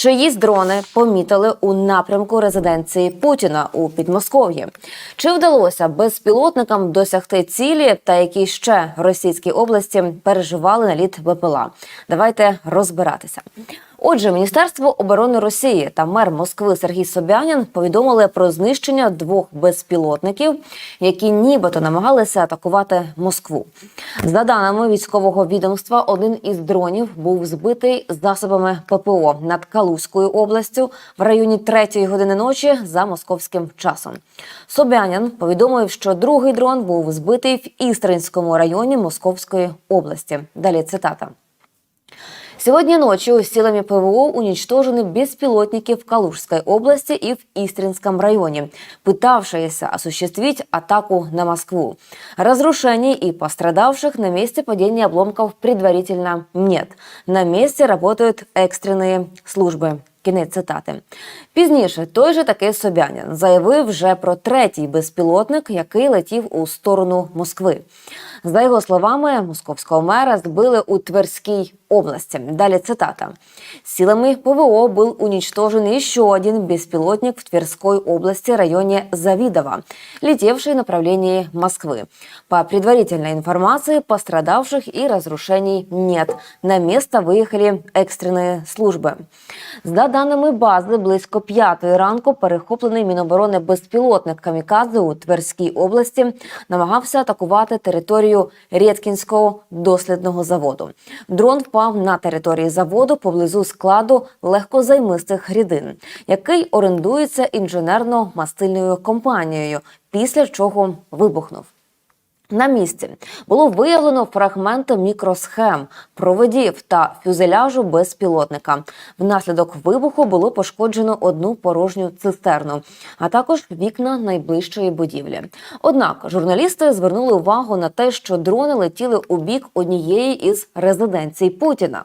Чиїсь дрони помітили у напрямку резиденції Путіна у Підмосков'ї? Чи вдалося безпілотникам досягти цілі, та які ще російські області переживали наліт БПЛА? Давайте розбиратися. Отже, Міністерство оборони Росії та мер Москви Сергій Собянін повідомили про знищення двох безпілотників, які нібито намагалися атакувати Москву. За даними військового відомства, один із дронів був збитий засобами ППО над Калузькою областю в районі 3 години ночі за московським часом. Собянін повідомив, що другий дрон був збитий в Істринському районі Московської области. Далі цитата. Сегодня ночью силами ПВО уничтожены беспилотники в Калужской области и в Истринском районе, пытавшиеся осуществить атаку на Москву. Разрушений и пострадавших на месте падения обломков предварительно нет. На месте работают экстренные служби. Кінець цитати. Пізніше той же таки Собянін заявив вже про третій безпілотник, який летів у сторону Москви. За його словами, московського мера збили у Тверській области. Далі цитата. Силами ПВО был уничтожен еще один беспилотник в Тверской области, районе Завидово, летевший в направлении Москвы. По предварительной информации, пострадавших и разрушений нет. На место выехали экстренные служби. За даними бази, близько п'ятої ранку перехоплений Міноборони безпілотник Камікадзе у Тверській області намагався атакувати територію Рєткінського дослідного заводу. Дрон впав на території заводу поблизу складу легкозаймистих рідин, який орендується інженерно-мастильною компанією, після чого вибухнув. На місці було виявлено фрагменти мікросхем, проводів та фюзеляжу безпілотника. Внаслідок вибуху було пошкоджено одну порожню цистерну, а також вікна найближчої будівлі. Однак журналісти звернули увагу на те, що дрони летіли у бік однієї із резиденцій Путіна.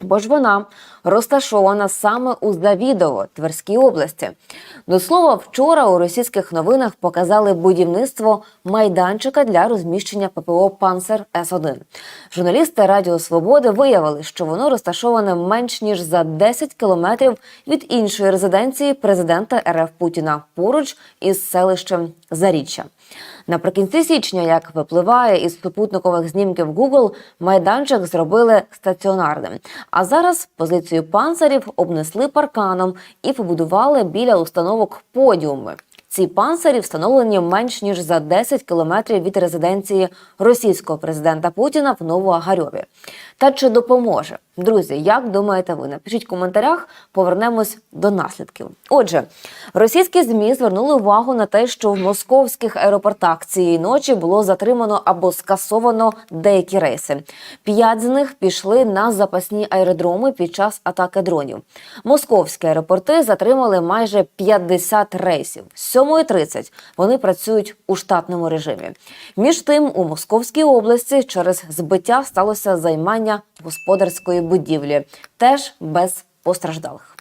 Бо ж вона розташована саме у Завідово, Тверській області. До слова, вчора у російських новинах показали будівництво майданчика для розміщення ППО Панцер С-1. Журналісти Радіо Свободи виявили, що воно розташоване менш ніж за 10 кілометрів від іншої резиденції президента РФ Путіна поруч із селищем Заріччя. Наприкінці січня, як випливає із супутникових знімків Google, майданчик зробили стаціонарним. А зараз позицію панцирів обнесли парканом і побудували біля установок подіуми. Ці панцирі встановлені менш ніж за 10 кілометрів від резиденції російського президента Путіна в Новоагарьові. Та чи допоможе? Друзі, як думаєте ви? Напишіть в коментарях, повернемось до наслідків. Отже, російські змі звернули увагу на те, що в московських аеропортах цієї ночі було затримано або скасовано деякі рейси. П'ять з них пішли на запасні аеродроми під час атаки дронів. Московські аеропорти затримали майже 50 рейсів. З 7.30 вони працюють у штатному режимі. Між тим, у Московській області через збиття сталося займання господарської будівлі, теж без постраждалих.